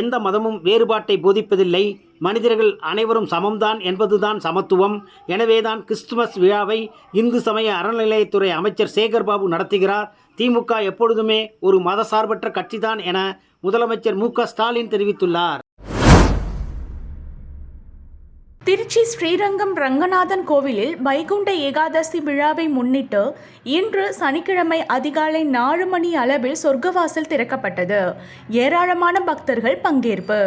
எந்த மதமும் வேறுபாட்டை போதிப்பதில்லை. மனிதர்கள் அனைவரும் சமம்தான் என்பதுதான் சமத்துவம். எனவேதான் கிறிஸ்துமஸ் விழாவை இந்து சமய அறநிலையத்துறை அமைச்சர் சேகர் பாபு நடத்துகிறார். திமுக எப்பொழுதுமே ஒரு மதசார்பற்ற கட்சிதான் என முதலமைச்சர் மு க ஸ்டாலின் தெரிவித்துள்ளார். திருச்சி ஸ்ரீரங்கம் ரங்கநாதன் கோவிலில் வைகுண்ட ஏகாதசி விழாவை முன்னிட்டு இன்று சனிக்கிழமை அதிகாலை நாலு மணி அளவில் சொர்க்கவாசல் திறக்கப்பட்டது. ஏராளமான பக்தர்கள் பங்கேற்பு.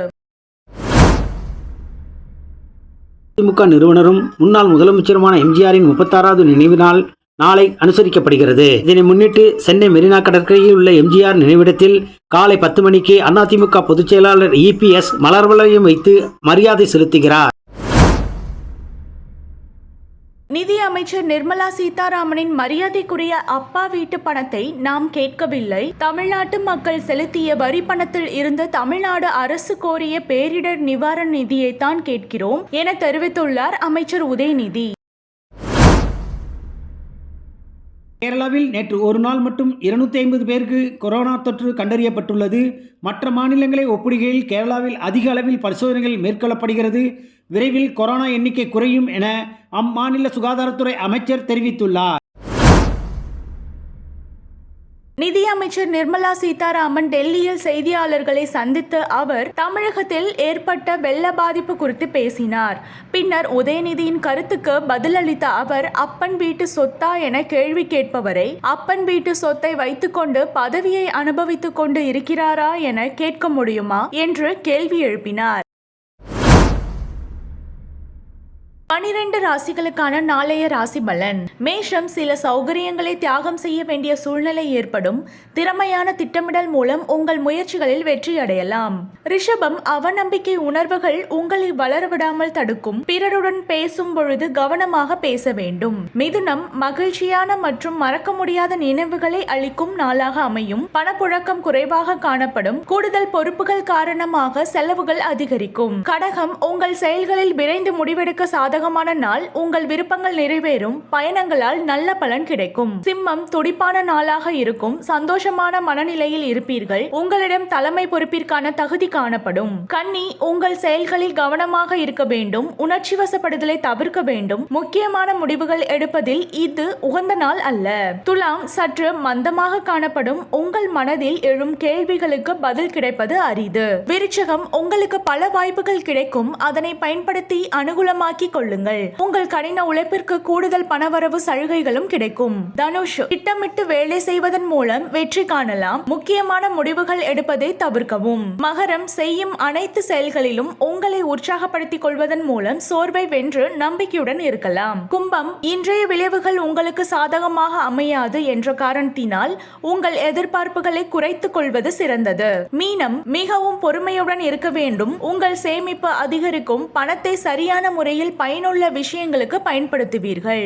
திமுக நிறுவனரும் முன்னாள் முதலமைச்சருமான எம்ஜிஆரின் முப்பத்தாறாவது நினைவு நாள் நாளை அனுசரிக்கப்படுகிறது. இதனை முன்னிட்டு சென்னை மெரினா கடற்கரையில் உள்ள எம்ஜிஆர் நினைவிடத்தில் காலை பத்து மணிக்கு அதிமுக பொதுச் செயலாளர் இபிஎஸ் மலர்வளையம் வைத்து மரியாதை செலுத்துகிறார். நிதி அமைச்சர் நிர்மலா சீதாராமனின் மரியாதைக்குரிய அப்பா வீட்டு பணத்தை நாம் கேட்கவில்லை. தமிழ்நாட்டு மக்கள் செலுத்திய வரி பணத்தில் இருந்து தமிழ்நாடு அரசு கோரிய பேரிடர் நிவாரண நிதியைத்தான் கேட்கிறோம் என தெரிவித்துள்ளார் அமைச்சர் உதயநிதி. கேரளாவில் நேற்று ஒரு நாள் மட்டும் இருநூத்தி ஐம்பது பேருக்கு கொரோனா தொற்று கண்டறியப்பட்டுள்ளது. மற்ற மாநிலங்களை ஒப்பிடுகையில் கேரளாவில் அதிக அளவில் பரிசோதனைகள் மேற்கொள்ளப்படுகிறது. விரைவில் கொரோனா எண்ணிக்கை குறையும் என அம்மாநில சுகாதாரத்துறை அமைச்சர் தெரிவித்துள்ளார். நிதியமைச்சர் நிர்மலா சீதாராமன் டெல்லியில் செய்தியாளர்களை சந்தித்த அவர் தமிழகத்தில் ஏற்பட்ட வெள்ள பாதிப்பு குறித்து பேசினார். பின்னர் உதயநிதியின் கருத்துக்கு பதிலளித்த அவர் அப்பன் வீட்டு சொத்தா என கேள்வி கேட்பவரை அப்பன் வீட்டு சொத்தை வைத்துக்கொண்டு பதவியை அனுபவித்துக் கொண்டு இருக்கிறாரா என கேட்க முடியுமா என்று கேள்வி எழுப்பினார். பனிரெண்டு ராசிகளுக்கான நாளைய ராசி பலன். மேஷம் சில சௌகரியங்களை தியாகம் செய்ய வேண்டிய சூழ்நிலை ஏற்படும். திறமையான திட்டமிடல் மூலம் உங்கள் முயற்சிகளில் வெற்றி அடையலாம். ரிஷபம் அவநம்பிக்கை உணர்வுகள் உங்களை வளரவிடாமல் தடுக்கும். பிறருடன் பேசும் பொழுது கவனமாக பேச வேண்டும். மிதுனம் மகிழ்ச்சியான மற்றும் மறக்க முடியாத நினைவுகளை அளிக்கும் நாளாக அமையும். பணப்புழக்கம் குறைவாக காணப்படும். கூடுதல் பொறுப்புகள் காரணமாக செலவுகள் அதிகரிக்கும். கடகம் உங்கள் செயல்களில் விரைந்து முடிவெடுக்க சாதகமான நாள் உங்கள் விருப்பங்கள் நிறைவேறும் பயணங்களால் நல்ல பலன் கிடைக்கும். சிம்மம் துடிப்பான நாளாக இருக்கும் சந்தோஷமான மனநிலையில் இருப்பீர்கள் உங்களிடம் தலைமை பொறுப்பிற்கான தகுதி காணப்படும். கன்னி உங்கள் செயல்களில் கவனமாக இருக்க வேண்டும் உணர்ச்சி வசப்படுதலை தவிர்க்க வேண்டும். முக்கியமான முடிவுகள் எடுப்பதில் இது உகந்த நாள் அல்ல. துலாம் சற்று மந்தமாக காணப்படும் உங்கள் மனதில் எழும் கேள்விகளுக்கு பதில் கிடைப்பது அரிது. விருச்சகம் உங்களுக்கு பல வாய்ப்புகள் கிடைக்கும் அதனை பயன்படுத்தி அனுகூலமாக்கிக் கொள்ளுங்கள். உங்கள் கடின உழைப்பிற்கு கூடுதல் பணவரவு சலுகைகளும் கிடைக்கும். தனுஷ் திட்டமிட்டு வேலை செய்வதன் மூலம் வெற்றி காணலாம். முக்கியமான முடிவுகள் எடுப்பதை தவிர்க்கவும். மகரம் செய்யும் அனைத்து செயல்களிலும் உங்களை உற்சாகப்படுத்திக் கொள்வதன் மூலம் சோர்வை வென்று நம்பிக்கையுடன் இருக்கலாம். கும்பம் இன்றைய விளைவுகள் உங்களுக்கு சாதகமாக அமையாது என்ற காரணத்தினால் உங்கள் எதிர்பார்ப்புகளை குறைத்துக் கொள்வது சிறந்தது. மீனம் மிகவும் பொறுமையுடன் இருக்க வேண்டும். உங்கள் சேமிப்பு அதிகரிக்கும். பணத்தை சரியான முறையில் பயன் பயனுள்ள விஷயங்களுக்கு பயன்படுத்துவீர்கள்.